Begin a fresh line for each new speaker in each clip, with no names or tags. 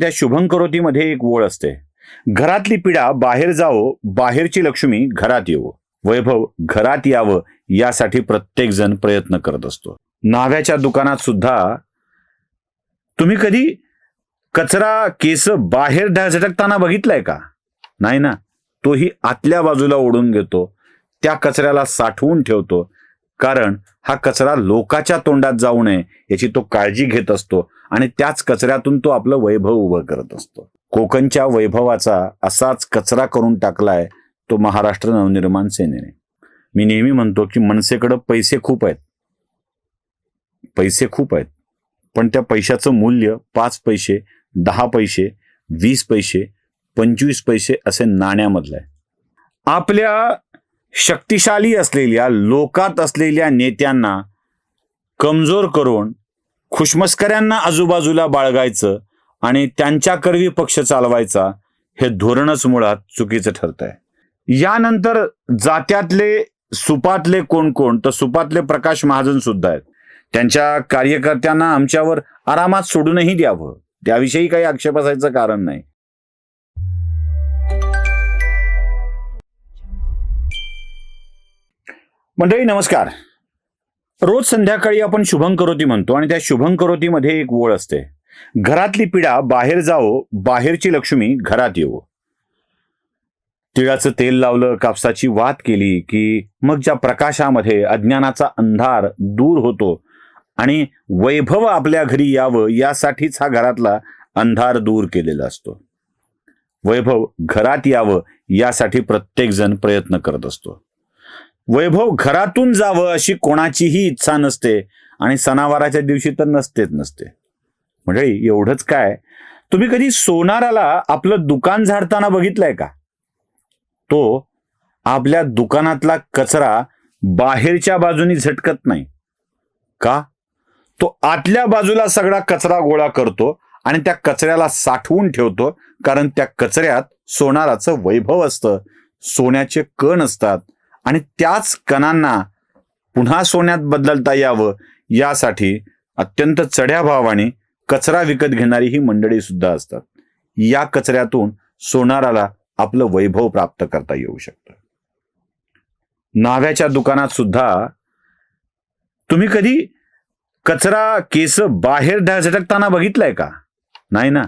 त्या शुभंकरोतीमध्ये एक ओळ असते. घरातली पिढा बाहेर जावो बाहेरची लक्ष्मी घरात येवो. वैभव घरात यावं यासाठी प्रत्येक जण प्रयत्न करत असतो. नाव्याच्या दुकानात सुद्धा तुम्ही कधी कचरा केस बाहेर झटकताना बघितलाय का? नाही ना? तोही आतल्या बाजूला ओढून घेतो. त्या कचऱ्याला साठवून ठेवतो. कारण हा कचरा लोकाच्या तोंडात जाऊ नये याची तो काळजी घेत असतो आणि त्याच कचऱ्यातून तो आपलं वैभव उभं करत असतो. कोकणच्या वैभवाचा असाच कचरा करून टाकलाय तो महाराष्ट्र नवनिर्माण सेनेने. मी नेहमी म्हणतो की मनसेकडं पैसे खूप आहेत. पैसे खूप आहेत. पण त्या पैशाचं मूल्य पाच पैसे दहा पैसे वीस पैसे पंचवीस पैसे असे नाण्यामधलं आहे. आपल्या शक्तिशाली असलेल्या लोकात असलेल्या नेत्यांना कमजोर करून खुशमस्कऱ्यांना आजूबाजूला बाळगायचं आणि त्यांच्याकरवी पक्ष चालवायचा हे धोरणच मुळात चुकीचं ठरत आहे यानंतर जात्यातले सुपातले कोण कोण तर सुपातले प्रकाश महाजन सुद्धा आहेत. त्यांच्या कार्यकर्त्यांना आमच्यावर आरामात सोडूनही द्यावं. त्याविषयी काही आक्षेप असायचं कारण नाही. मंडळी नमस्कार. रोज संध्याकाळी आपण शुभंकरोती म्हणतो आणि त्या शुभंकरोतीमध्ये एक ओळ असते. घरातली पिढा बाहेर जावो बाहेरची लक्ष्मी घरात येवो. तिळाचं तेल लावलं कापसाची वात केली की मग ज्या प्रकाशामध्ये अज्ञानाचा अंधार दूर होतो आणि वैभव आपल्या घरी यावं यासाठीच हा घरातला अंधार दूर केलेला असतो. वैभव घरात यावं यासाठी प्रत्येकजण प्रयत्न करत असतो. वैभव घरातून जावं अशी कोणाचीही इच्छा नसते आणि सणावाराच्या दिवशी तर नसतेच नसते. म्हणजे एवढंच काय? तुम्ही कधी सोनाराला आपलं दुकान झाडताना बघितलंय का? तो आपल्या दुकानातला कचरा बाहेरच्या बाजूनी झटकत नाही. का? तो आतल्या बाजूला सगळा कचरा गोळा करतो आणि त्या कचऱ्याला साठवून ठेवतो कारण त्या कचऱ्यात सोनाराचं वैभव असतं. सोन्याचे कण असतात. आणि त्याच कणांना पुन्हा सोन्यात बदलता यावं यासाठी अत्यंत चढ्या भावाने कचरा विकत घेणारी ही मंडळी सुद्धा असतात. या कचऱ्यातून सोनाराला आपलं वैभव प्राप्त करता येऊ शकतं. नाव्याच्या दुकानात सुद्धा तुम्ही कधी कचरा केस बाहेर झटकताना बघितलाय का? नाही ना?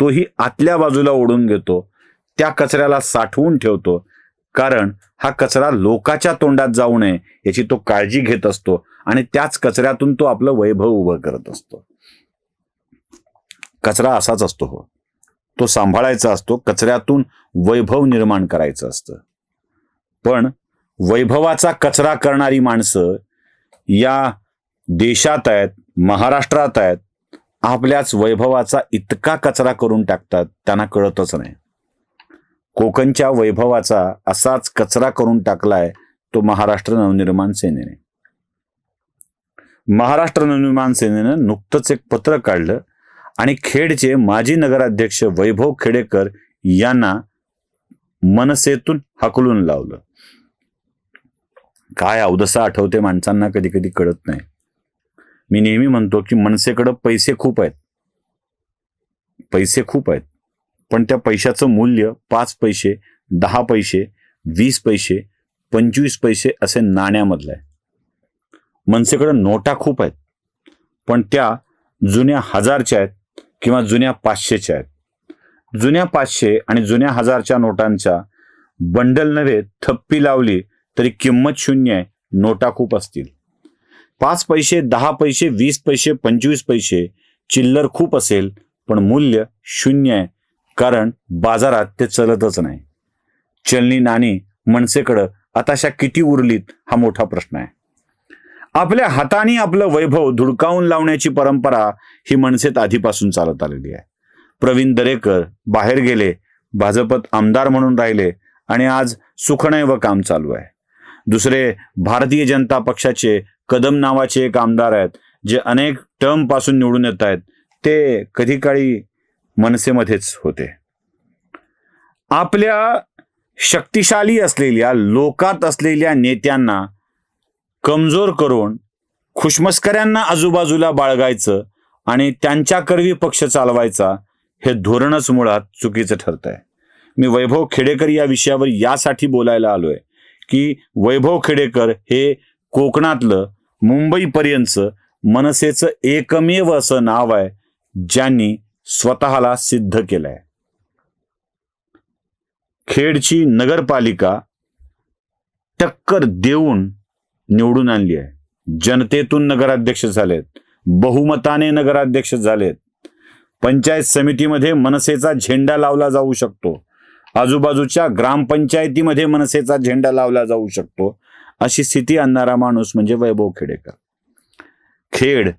तोही आतल्या बाजूला ओढून घेतो त्या कचऱ्याला साठवून ठेवतो कारण हा कचरा लोकाच्या तोंडात जाऊ नये याची तो काळजी घेत असतो आणि त्याच कचऱ्यातून तो आपलं वैभव उभं करत असतो. कचरा असाच असतो हो. तो सांभाळायचा असतो कचऱ्यातून वैभव निर्माण करायचं असतं. पण वैभवाचा कचरा करणारी माणसं या देशात आहेत महाराष्ट्रात आहेत आपल्याच वैभवाचा इतका कचरा करून टाकतात त्यांना कळतच नाही. कोकणच्या वैभवाचा असाच कचरा करून टाकलाय तो महाराष्ट्र नवनिर्माण सेनेने. महाराष्ट्र नवनिर्माण सेनेनं नुकतंच एक पत्र काढलं आणि खेडचे माजी नगराध्यक्ष वैभव खेडेकर यांना मनसेतून हकलून लावलं. काय अवदसा आठवते माणसांना कधी कधी कळत नाही. मी नेहमी म्हणतो की मनसेकडं पैसे खूप आहेत. पैसे खूप आहेत. पण त्या पैशाचं मूल्य पाच पैसे दहा पैसे वीस पैसे पंचवीस पैसे असे नाण्यामधलं आहे. मनसेकडं नोटा खूप आहेत. पण त्या जुन्या हजारच्या आहेत किंवा जुन्या पाचशेच्या आहेत. जुन्या पाचशे आणि जुन्या हजारच्या नोटांच्या बंडल नव्हे थप्पी लावली तरी किंमत शून्य आहे नोटा खूप असतील. पाच पैसे दहा पैसे वीस पैसे पंचवीस पैसे चिल्लर खूप असेल पण मूल्य शून्य आहे. कारण बाजारात ते चलतच नाही. चलनी नाणी मनसेकडं आताशा किती उरलीत हा मोठा प्रश्न आहे. आपल्या हाताने आपलं वैभव धुडकावून लावण्याची परंपरा ही मनसेत आधीपासून चालत आलेली आहे. प्रवीण दरेकर बाहेर गेले भाजपत आमदार म्हणून राहिले आणि आज सुखनैव काम चालू आहे. दुसरे भारतीय जनता पक्षाचे कदम नावाचे एक आमदार आहेत जे अनेक टर्मपासून निवडून येत आहेत. ते कधी काळी मनसेमध्येच होते. आपल्या शक्तिशाली असलेल्या लोकात असलेल्या नेत्यांना कमजोर करून खुशमस्कऱ्यांना आजूबाजूला बाळगायचं आणि त्यांच्या करवी पक्ष चालवायचा हे धोरणच मुळात चुकीचं ठरत आहे मी वैभव खेडेकर या विषयावर यासाठी बोलायला आलोय की वैभव खेडेकर हे कोकणातलं मुंबईपर्यंतचं मनसेचं एकमेव असं नाव आहे ज्यांनी स्वतःला सिद्ध केलंय. खेडची नगरपालिका टक्कर देऊन निवडून आणली आहे. जनतेतून नगराध्यक्ष झालेत बहुमताने नगराध्यक्ष झालेत. पंचायत समितीमध्ये मनसेचा झेंडा लावला जाऊ शकतो. आजूबाजूच्या ग्रामपंचायतीमध्ये मनसेचा झेंडा लावला जाऊ शकतो. अशी स्थिती आणणारा माणूस म्हणजे वैभव खेडेकर. खेड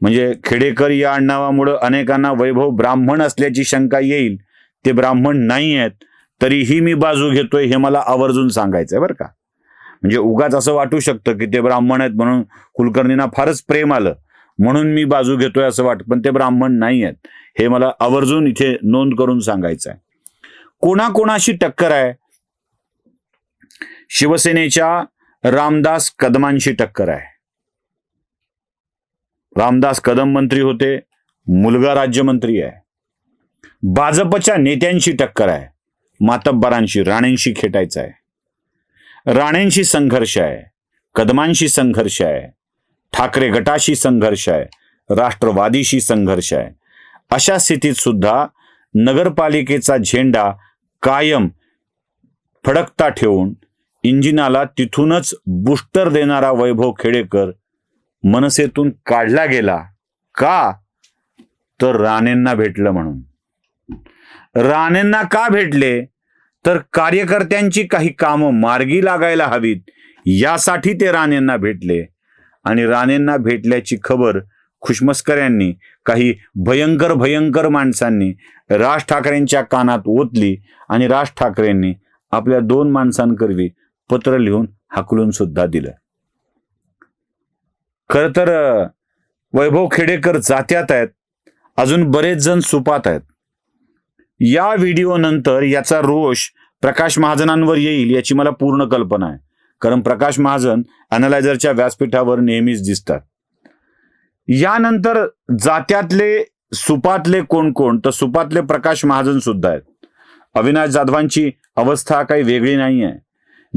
म्हणजे खेडेकर या आडनावामुळं अनेकांना वैभव ब्राह्मण असल्याची शंका येईल ते ब्राह्मण नाही आहेत तरीही मी बाजू घेतोय हे मला आवर्जून सांगायचं आहे बरं का. म्हणजे उगाच असं वाटू शकतं की ते ब्राह्मण आहेत म्हणून कुलकर्णींना फारच प्रेम आलं म्हणून मी बाजू घेतोय असं वाटतं पण ते ब्राह्मण नाही आहेत. हे मला आवर्जून इथे नोंद करून सांगायचं आहे कोणाकोणाशी टक्कर आहे? शिवसेनेच्या रामदास कदमांशी टक्कर आहे. रामदास कदम मंत्री होते मुलगा राज्यमंत्री आहे. भाजपच्या नेत्यांशी टक्कर आहे. मातब्बरांशी राणेंशी खेटायचं आहे. राणेंशी संघर्ष आहे. कदमांशी संघर्ष आहे. ठाकरे गटाशी संघर्ष आहे. राष्ट्रवादीशी संघर्ष आहे. अशा स्थितीत सुद्धा नगरपालिकेचा झेंडा कायम फडकता ठेवून इंजिनाला तिथूनच बुस्टर देणारा वैभव खेडेकर मनसेतून काढला गेला का? तर राणेंना भेटलं म्हणून. राणेंना का भेटले? तर कार्यकर्त्यांची काही कामं मार्गी लागायला हवीत यासाठी ते राणेंना भेटले. आणि राणेंना भेटल्याची खबर खुशमस्कर यांनी काही भयंकर भयंकर माणसांनी राज ठाकरेंच्या कानात ओतली आणि राज ठाकरेंनी आपल्या दोन माणसांकरवी पत्र लिहून हाकलून सुद्धा दिलं. खर तर वैभव खेडेकर जात्यात आहेत. अजून बरेच जण सुपात आहेत. या व्हिडिओ नंतर याचा रोष प्रकाश महाजनांवर येईल याची मला पूर्ण कल्पना आहे. कारण प्रकाश महाजन अनालायझरच्या व्यासपीठावर नेहमीच दिसतात. यानंतर जात्यातले सुपातले कोण कोण तर सुपातले प्रकाश महाजन सुद्धा आहेत. अविनाश जाधवांची अवस्था काही वेगळी नाही आहे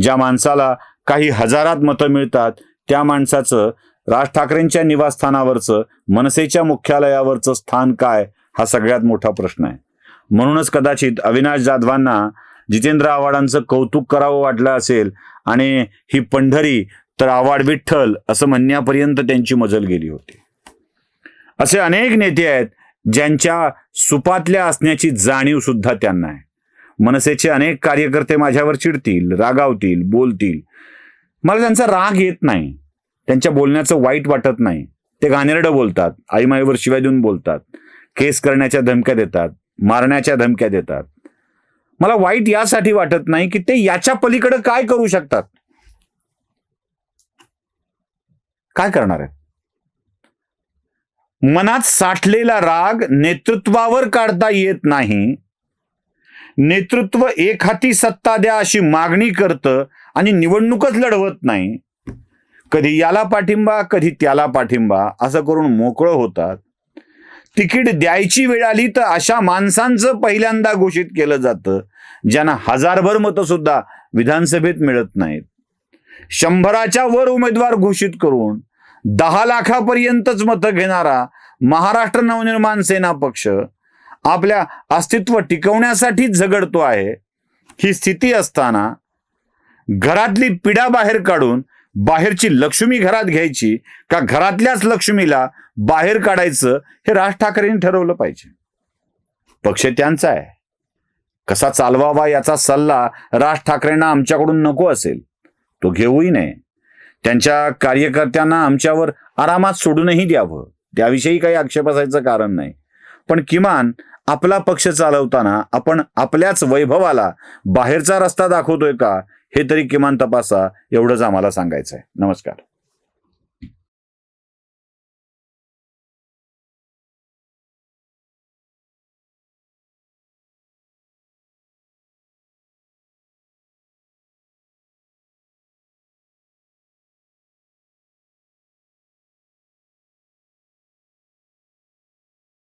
ज्या माणसाला काही हजारात मतं मिळतात त्या माणसाचं राज ठाकरेंच्या निवासस्थानावरचं मनसेच्या मुख्यालयावरचं स्थान काय हा सगळ्यात मोठा प्रश्न आहे. म्हणूनच कदाचित अविनाश जाधवांना जितेंद्र आव्हाडांचं कौतुक करावं वाटलं असेल आणि ही पंढरी तर आव्हाड विठ्ठल असं म्हणण्यापर्यंत त्यांची मजल गेली होती. असे अनेक नेते आहेत ज्यांच्या सुपातल्या असण्याची जाणीव सुद्धा त्यांना आहे. मनसेचे अनेक कार्यकर्ते माझ्यावर चिडतील रागावतील बोलतील. मला त्यांचा राग येत नाही. त्यांच्या बोलण्याचं वाईट वाटत नाही. ते घाणेरडं बोलतात. आईमाईवर शिवाय देऊन बोलतात. केस करण्याच्या धमक्या देतात. मारण्याच्या धमक्या देतात. मला वाईट यासाठी वाटत नाही की ते याच्या पलीकडे काय करू शकतात. काय करणार आहे? मनात साठलेला राग नेतृत्वावर काढता येत नाही. नेतृत्व एक हाती सत्ता द्या अशी मागणी करतं आणि निवडणूकच लढवत नाही. कधी याला पाठिंबा कधी त्याला पाठिंबा असं करून मोकळं होतात. तिकीट द्यायची वेळ आली तर अशा माणसांचं पहिल्यांदा घोषित केलं जातं ज्यांना हजारभर मतं सुद्धा विधानसभेत मिळत नाहीत. शंभराच्या वर उमेदवार घोषित करून दहा लाखापर्यंतच मतं घेणारा महाराष्ट्र नवनिर्माण सेना पक्ष आपल्या अस्तित्व टिकवण्यासाठी झगडतो आहे. ही स्थिती असताना घरातली पिढा बाहेर काढून बाहेरची लक्ष्मी घरात घ्यायची का घरातल्याच लक्ष्मीला बाहेर काढायचं हे राज ठाकरेंनी ठरवलं पाहिजे. पक्ष त्यांचा आहे. कसा चालवावा याचा सल्ला राज ठाकरेंना आमच्याकडून नको असेल तो घेऊही नये. त्यांच्या कार्यकर्त्यांना आमच्यावर आरामात सोडूनही द्यावं त्याविषयी काही आक्षेप असायचं कारण नाही. पण किमान आपला पक्ष चालवताना आपण आपल्याच वैभवाला बाहेरचा रस्ता दाखवतोय का हे तरी किमान तपासा एवढंच आम्हाला सांगायचं आहे नमस्कार.